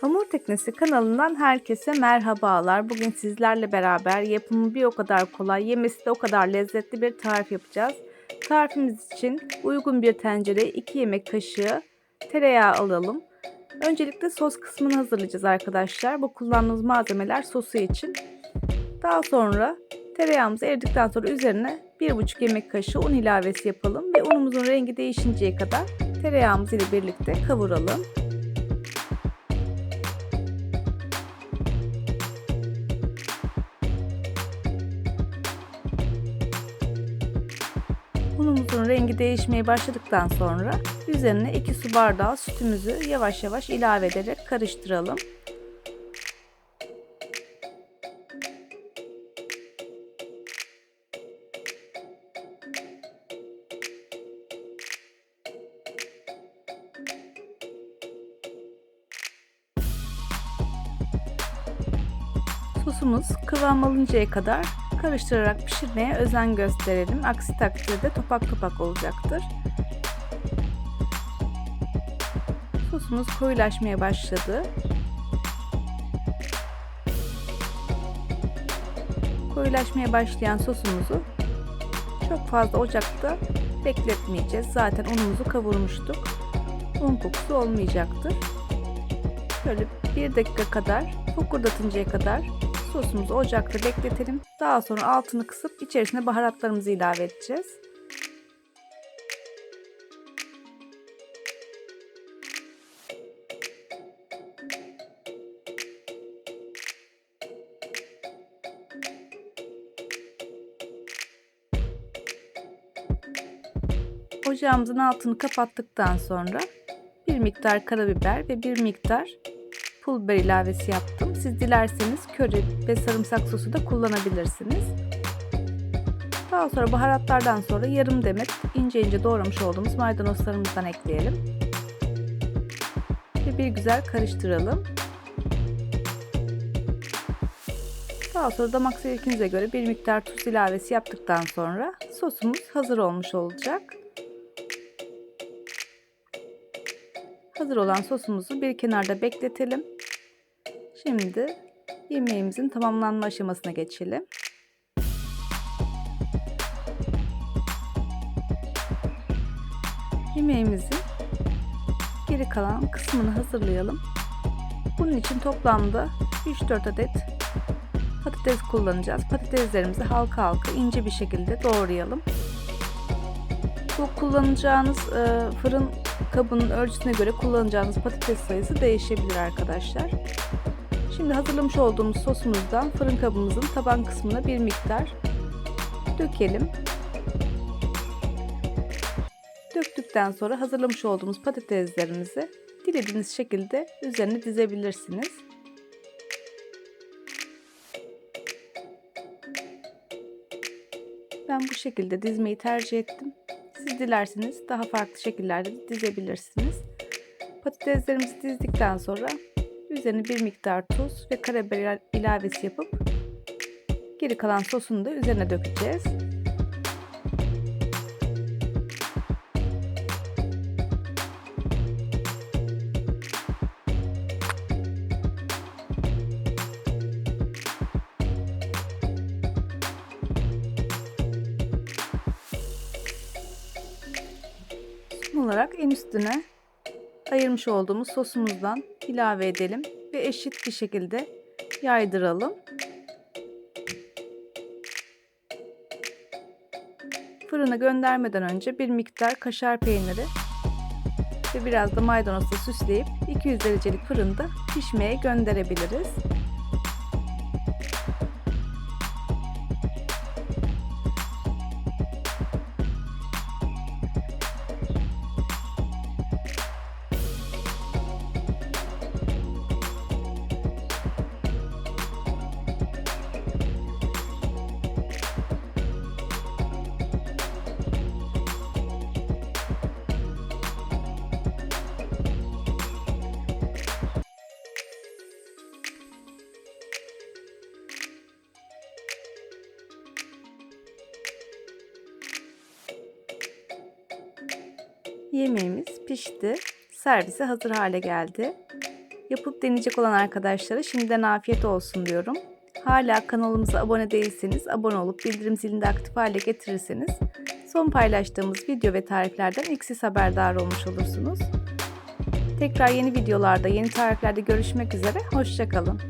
Hamur Teknesi kanalından herkese merhabalar. Bugün sizlerle beraber yapımı bir o kadar kolay, yemesi de o kadar lezzetli bir tarif yapacağız. Tarifimiz için uygun bir tencereye 2 yemek kaşığı tereyağı alalım. Öncelikle sos kısmını hazırlayacağız arkadaşlar. Bu kullandığımız malzemeler sosu için. Daha sonra tereyağımız eridikten sonra üzerine 1,5 yemek kaşığı un ilavesi yapalım ve unumuzun rengi değişinceye kadar tereyağımız ile birlikte kavuralım. Unumuzun rengi değişmeye başladıktan sonra üzerine 2 su bardağı sütümüzü yavaş yavaş ilave ederek karıştıralım. Sosumuz kıvam alıncaya kadar karıştırarak pişirmeye özen gösterelim. Aksi takdirde topak topak olacaktır. Sosumuz koyulaşmaya başladı. Koyulaşmaya başlayan sosumuzu çok fazla ocakta bekletmeyeceğiz. Zaten unumuzu kavurmuştuk. Un kokusu olmayacaktır. Şöyle bir dakika kadar fokurdatıncaya kadar sosumuzu ocakta bekletelim. Daha sonra altını kısıp içerisine baharatlarımızı ilave edeceğiz. Ocağımızın altını kapattıktan sonra bir miktar karabiber ve bir miktar pul biber ilavesi yaptım. Siz dilerseniz köri ve sarımsak sosu da kullanabilirsiniz. Daha sonra baharatlardan sonra yarım demet ince ince doğramış olduğumuz maydanozlarımızdan ekleyelim. Ve bir güzel karıştıralım. Daha sonra damak zevkinize göre bir miktar tuz ilavesi yaptıktan sonra sosumuz hazır olmuş olacak. Hazır olan sosumuzu bir kenarda bekletelim. Şimdi yemeğimizin tamamlanma aşamasına geçelim. Yemeğimizin geri kalan kısmını hazırlayalım. Bunun için toplamda 3-4 adet patates kullanacağız. Patateslerimizi halka halka ince bir şekilde doğrayalım. Bu kullanacağınız e, fırın kabının ölçüsüne göre kullanacağınız patates sayısı değişebilir arkadaşlar. Şimdi hazırlamış olduğumuz sosumuzdan fırın kabımızın taban kısmına bir miktar dökelim. Döktükten sonra hazırlamış olduğumuz patateslerimizi dilediğiniz şekilde üzerine dizebilirsiniz. Ben bu şekilde dizmeyi tercih ettim. Siz dilerseniz daha farklı şekillerde dizebilirsiniz. Patateslerimizi dizdikten sonra üzerine bir miktar tuz ve karabiber ilavesi yapıp geri kalan sosunu da üzerine dökeceğiz. Olarak en üstüne ayırmış olduğumuz sosumuzdan ilave edelim ve eşit bir şekilde yaydıralım. Fırına göndermeden önce bir miktar kaşar peyniri ve biraz da maydanozla süsleyip 200 derecelik fırında pişmeye gönderebiliriz. Yemeğimiz pişti. Servise hazır hale geldi. Yapıp deneyecek olan arkadaşlara şimdiden afiyet olsun diyorum. Hala kanalımıza abone değilseniz abone olup bildirim zilini de aktif hale getirirseniz son paylaştığımız video ve tariflerden ilk haberdar olmuş olursunuz. Tekrar yeni videolarda, yeni tariflerde görüşmek üzere. Hoşçakalın.